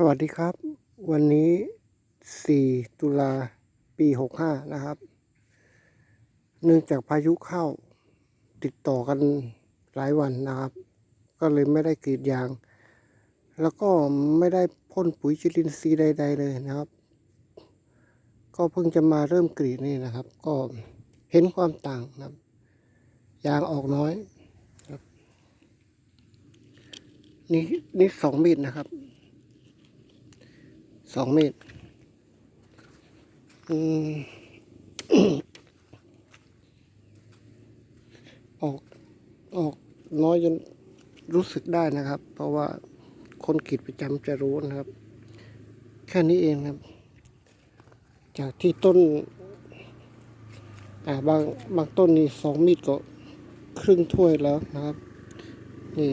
สวัสดีครับ วันนี้ 4 ตุลาปี 65 นะครับ เนื่องจากพายุเข้าติดต่อกันหลายวันนะครับ ก็เลยไม่ได้กรีดยาง แล้วก็ไม่ได้พ่นปุ๋ยจุลินทรีย์ใด ๆ เลยนะครับ ก็เพิ่งจะมาเริ่มกรีดนี่นะครับ ก็เห็นความต่างนะครับ ยางออกน้อยนี่นี่สองมีดนะครับ สองเมตร ออก ออกน้อยจนรู้สึกได้นะครับ เพราะว่าคนกรีดประจำจะรู้นะครับ แค่นี้เองครับ จากที่ต้น อ่าบางบางต้นนี่สองมีดก็ครึ่งถ้วยแล้วนะครับ นี่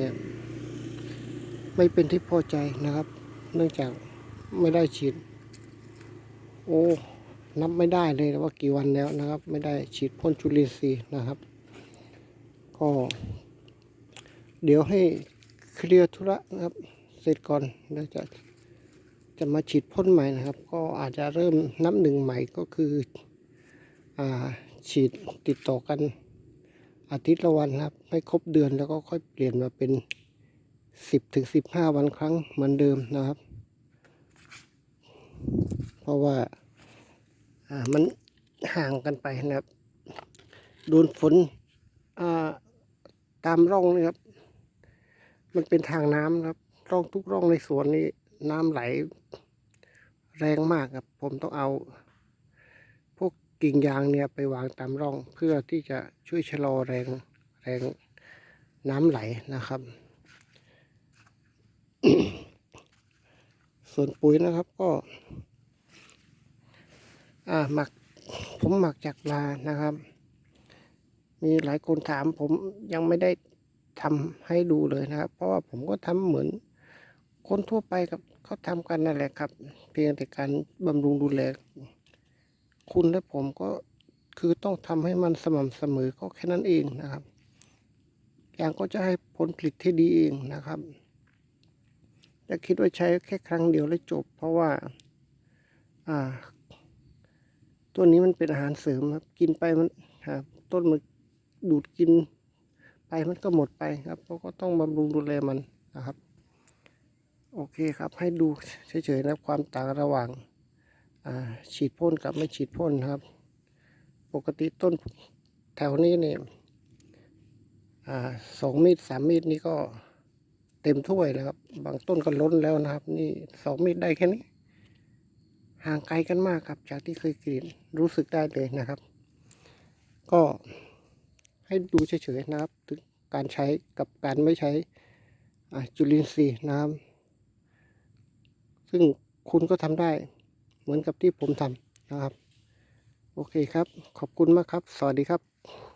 ไม่เป็นที่พอใจนะครับ เนื่องจาก ไม่ได้ฉีด โอ้นับไม่ได้เลยว่ากี่วันแล้วนะครับ ไม่ได้ฉีดพ่นจุลินทรีย์นะครับ ก็ เดี๋ยวให้เคลียร์ธุระนะครับ เสร็จก่อนแล้วจะจะมาฉีดพ่นใหม่นะครับ ก็อาจจะเริ่มนับหนึ่งใหม่ก็คืออ่าฉีดติดต่อกันอาทิตย์ละวันครับ ให้ครบเดือนแล้วก็ค่อยเปลี่ยนมาเป็นสิบถึงสิบห้าวันครั้งเหมือนเดิมนะครับ เพราะว่าอ่ามันห่างกันไปนะครับโดนฝนอ่าตามร่องนี่ครับ มันเป็นทางน้ำนะครับ ร่องทุกร่องในสวนนี้น้ำไหล แรงมากครับ ผมต้องเอาพวกกิ่งยางเนี่ยไปวางตามร่องเพื่อที่จะช่วยชะลอแรงแรงน้ำไหลนะครับ ส่วนปุ๋ยนะครับก็ อ่าหมักผมหมักจากลานะครับ มีหลายคนถามผมยังไม่ได้ทำให้ดูเลยนะครับ เพราะว่าผมก็ทำเหมือนคนทั่วไปกับเขาทำกันนั่นแหละครับ เพียงแต่การบำรุงดูแล คุณและผมก็คือต้องทำให้มันสม่ำเสมอก็แค่นั้นเองนะครับอย่างก็จะให้ผลผลิตที่ดีเองนะครับ จะคิดว่าใช้แค่ครั้งเดียวแล้วจบ เพราะว่า อ่า ตัวนี้มันเป็นอาหารเสริมครับ กินไปมันครับต้นมันดูดกิน ไปมันก็หมดไปครับเราก็ต้องบำรุงดูแลมันนะครับ โอเคครับ ให้ดูเฉยๆนะความต่างระหว่าง อ่า ฉีดพ่นกับไม่ฉีดพ่นครับ ปกติต้นแถวนี้เนี่ย อ่าสองมีดสามมีดนี่ก็ เต็มถ้วยนะครับ บางต้นก็ล้นแล้วนะครับ นี่สองมีดได้แค่นี้ ห่างไกลกันมากครับ จากที่เคยกรีดรู้สึกได้เลยนะครับ ก็ให้ดูเฉยๆนะครับ ถึงการใช้กับการไม่ใช้จุลินทรีย์นะครับ ซึ่งคุณก็ทำได้เหมือนกับที่ผมทำนะครับ โอเคครับ ขอบคุณมากครับ สวัสดีครับ